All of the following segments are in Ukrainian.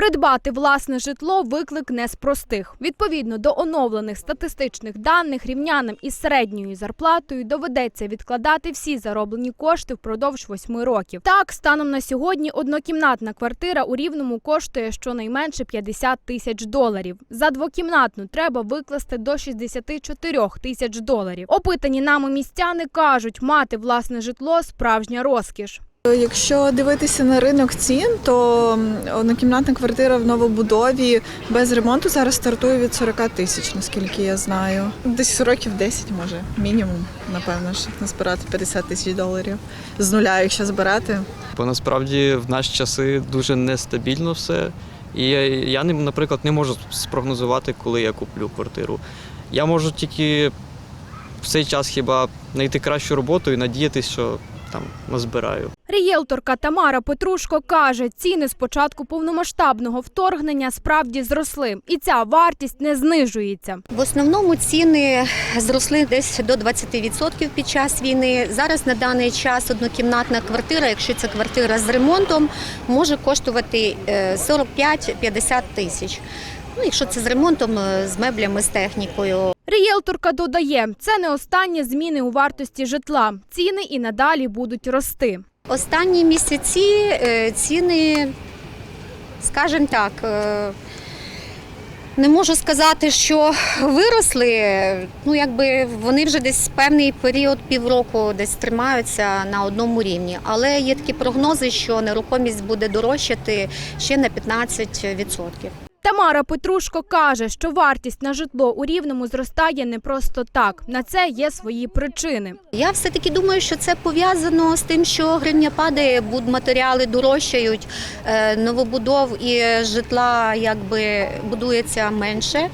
Придбати власне житло виклик не з простих. Відповідно до оновлених статистичних даних, рівнянам із середньою зарплатою доведеться відкладати всі зароблені кошти впродовж восьми років. Так, станом на сьогодні однокімнатна квартира у рівному коштує щонайменше 50 тисяч доларів. За двокімнатну треба викласти до 64 тисяч доларів. Опитані нами містяни кажуть, мати власне житло справжня розкіш. Якщо дивитися на ринок цін, то однокімнатна квартира в новобудові без ремонту зараз стартує від 40 тисяч, наскільки я знаю. Десь років 10 може, мінімум, напевно, щоб назбирати 50 тисяч доларів. З нуля, якщо збирати. Бо насправді в наші часи дуже нестабільно все. І я наприклад, не можу спрогнозувати, коли я куплю квартиру. Я можу тільки в цей час хіба знайти кращу роботу і надіятися, що там назбираю. Рієлторка Тамара Петрушко каже, ціни з початку повномасштабного вторгнення справді зросли, і ця вартість не знижується. В основному ціни зросли десь до 20% під час війни. Зараз на даний час однокімнатна квартира, якщо це квартира з ремонтом, може коштувати е, 45-50 тисяч. Ну, якщо це з ремонтом, е, з меблями, з технікою. Рієлторка додає, це не останні зміни у вартості житла. Ціни і надалі будуть рости. Останні місяці е, ціни, скажімо так, е, не можу сказати, що виросли. Ну, якби вони вже десь певний період півроку десь тримаються на одному рівні. Але є такі прогнози, що нерухомість буде дорожчати ще на 15%. Тамара Петрушко каже, що вартість на житло у рівному зростає не просто так. На це є свої причини. Я все-таки думаю, що це пов'язано з тим, що гривня падає, будматеріали дорожчають, е, новобудов і житла якби будується менше.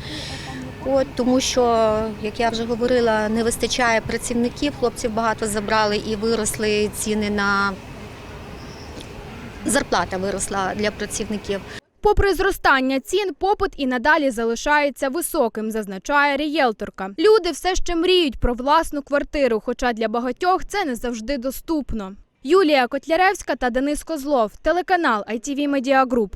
От, тому що, як я вже говорила, не вистачає працівників, хлопців багато забрали і виросли ціни на зарплата виросла для працівників. Попри зростання цін, попит і надалі залишається високим, зазначає рієлторка. Люди все ще мріють про власну квартиру, хоча для багатьох це не завжди доступно. Юлія Котляревська та Денис Козлов, телеканал ITV Media Group.